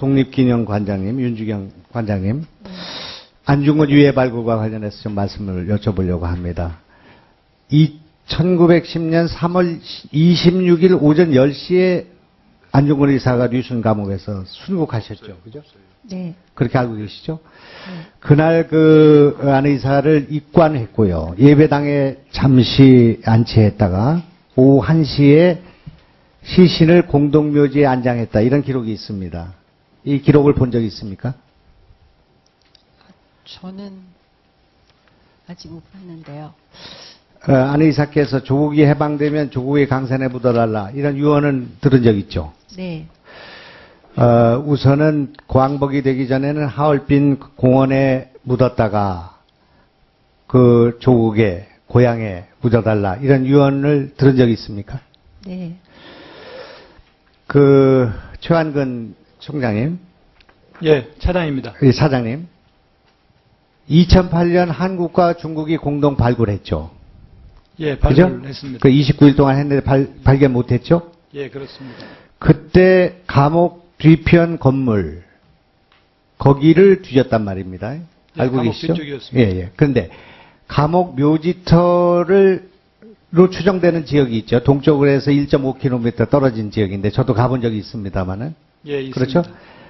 독립기념관장님, 윤주경 관장님, 안중근 유해 발굴과 관련해서 좀 말씀을 여쭤보려고 합니다. 이 1910년 3월 26일 오전 10시에 안중근 의사가 류순 감옥에서 순국하셨죠. 그죠? 네. 그렇게 알고 계시죠? 그날 그 안 의사를 입관했고요. 예배당에 잠시 안치했다가 오후 1시에 시신을 공동묘지에 안장했다. 이런 기록이 있습니다. 이 기록을 본 적이 있습니까? 저는 아직 못 봤는데요. 어, 안 의사께서 조국이 해방되면 조국의 강산에 묻어달라. 이런 유언은 들은 적 있죠. 네. 어, 우선은 광복이 되기 전에는 하얼빈 공원에 묻었다가 그 조국의 고향에 묻어달라 이런 유언을 들은 적이 있습니까? 네. 그 최한근 총장님, 예, 차장입니다. 이 사장님, 2008년 한국과 중국이 공동 발굴했죠. 예? 발굴했습니다. 그 29일 동안 했는데 발, 발견 못했죠? 예, 그렇습니다. 그때 감옥 뒤편 건물 거기를 뒤졌단 말입니다. 알고 감옥 계시죠? 예, 예. 그런데 감옥 묘지터를 로 추정되는 지역이 있죠. 동쪽으로 해서 1.5km 떨어진 지역인데 저도 가본 적이 있습니다만은 예, 있습니다. 그렇죠?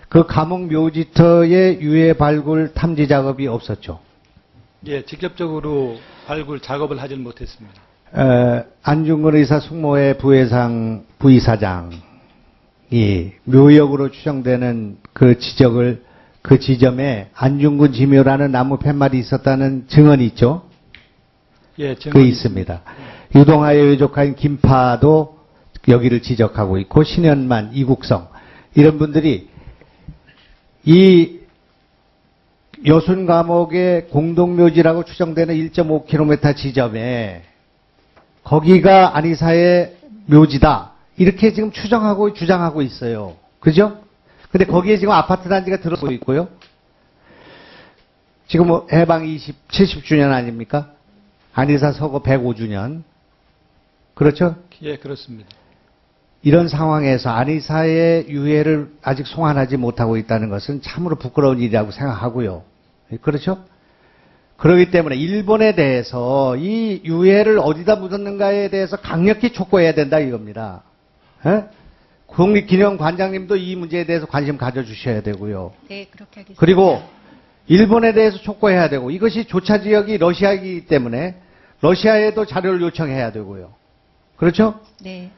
그 감옥 묘지터의 유해 발굴 탐지 작업이 없었죠. 예, 직접적으로 발굴 작업을 하지는 못했습니다. 어, 안중근 의사 숙모의 부회장 부이사장이 묘역으로 추정되는 그 지적을 그 지점에 안중근 지묘라는 나무 팻말이 있었다는 증언이 있죠. 예, 그 증언이 있습니다. 유동하의 외조카인 김파도 여기를 지적하고 있고 신현만, 이국성 이런 분들이 이 여순 감옥의 공동묘지라고 추정되는 1.5km 지점에 거기가 안이사의 묘지다 이렇게 지금 추정하고 주장하고 있어요. 그죠? 근데 거기에 지금 아파트 단지가 들어서 있고요. 지금 뭐 해방 20, 70주년 아닙니까? 안이사 서거 105주년. 그렇죠? 예, 그렇습니다. 이런 상황에서 안이사의 유해를 아직 송환하지 못하고 있다는 것은 참으로 부끄러운 일이라고 생각하고요. 그렇죠? 그렇기 때문에 일본에 대해서 이 유해를 어디다 묻었는가에 대해서 강력히 촉구해야 된다 이겁니다. 예? 국립기념관장님도 이 문제에 대해서 관심 가져주셔야 되고요. 네, 그렇게 하겠습니다. 그리고 일본에 대해서 촉구해야 되고 이것이 조차 지역이 러시아이기 때문에 러시아에도 자료를 요청해야 되고요. 그렇죠? 네.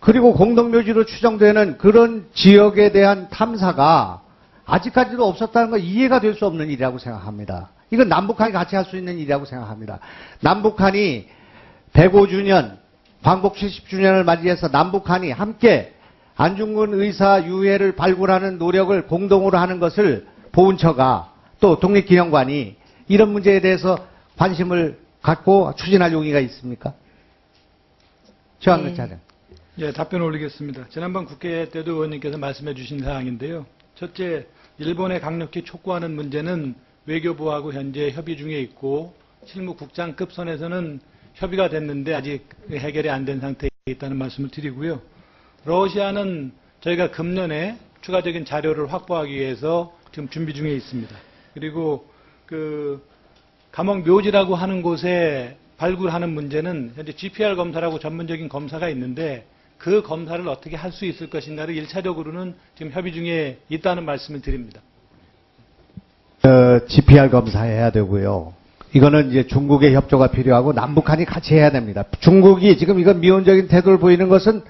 그리고 공동묘지로 추정되는 그런 지역에 대한 탐사가 아직까지도 없었다는 건 이해가 될 수 없는 일이라고 생각합니다. 이건 남북한이 같이 할 수 있는 일이라고 생각합니다. 남북한이 105주년, 광복 70주년을 맞이해서 남북한이 함께 안중근 의사 유해를 발굴하는 노력을 공동으로 하는 것을 보훈처가 또 독립기념관이 이런 문제에 대해서 관심을 갖고 추진할 용의가 있습니까? 최한근 네. 차장. 예, 답변 올리겠습니다. 지난번 국회 때도 의원님께서 말씀해 주신 사항인데요. 첫째, 일본에 강력히 촉구하는 문제는 외교부하고 현재 협의 중에 있고 실무국장급 선에서는 협의가 됐는데 아직 해결이 안 된 상태에 있다는 말씀을 드리고요. 러시아는 저희가 금년에 추가적인 자료를 확보하기 위해서 지금 준비 중에 있습니다. 그리고 그 감옥 묘지라고 하는 곳에 발굴하는 문제는 현재 GPR 검사라고 전문적인 검사가 있는데 그 검사를 어떻게 할 수 있을 것인가를 1차적으로는 지금 협의 중에 있다는 말씀을 드립니다. 어, GPR 검사해야 되고요. 이거는 이제 중국의 협조가 필요하고 남북한이 같이 해야 됩니다. 중국이 지금 이건 미온적인 태도를 보이는 것은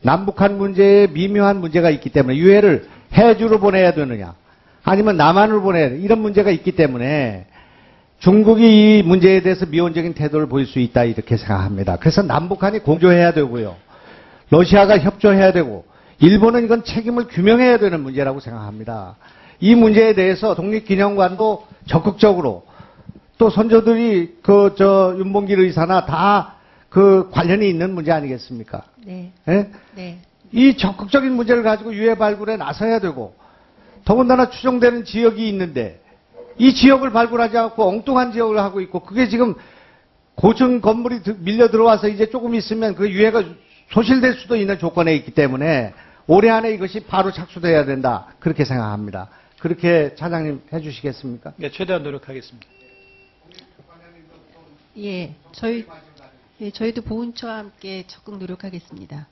남북한 문제에 미묘한 문제가 있기 때문에 유해를 해주로 보내야 되느냐 아니면 남한으로 보내야 돼 이런 문제가 있기 때문에 중국이 이 문제에 대해서 미온적인 태도를 보일 수 있다 이렇게 생각합니다. 그래서 남북한이 공조해야 되고요. 러시아가 협조해야 되고 일본은 이건 책임을 규명해야 되는 문제라고 생각합니다. 이 문제에 대해서 독립기념관도 적극적으로 또 선조들이 그 저 윤봉길 의사나 다 그 관련이 있는 문제 아니겠습니까? 네. 예? 네. 이 적극적인 문제를 가지고 유해 발굴에 나서야 되고 더군다나 추정되는 지역이 있는데 이 지역을 발굴하지 않고 엉뚱한 지역을 하고 있고 그게 지금 고층 건물이 드- 밀려 들어와서 이제 조금 있으면 그 유해가 소실될 수도 있는 조건에 있기 때문에 올해 안에 이것이 바로 착수돼야 된다. 그렇게 생각합니다. 그렇게 차장님 해주시겠습니까? 예, 최대한 노력하겠습니다. 예, 저희 예, 저희도 보훈처와 함께 적극 노력하겠습니다.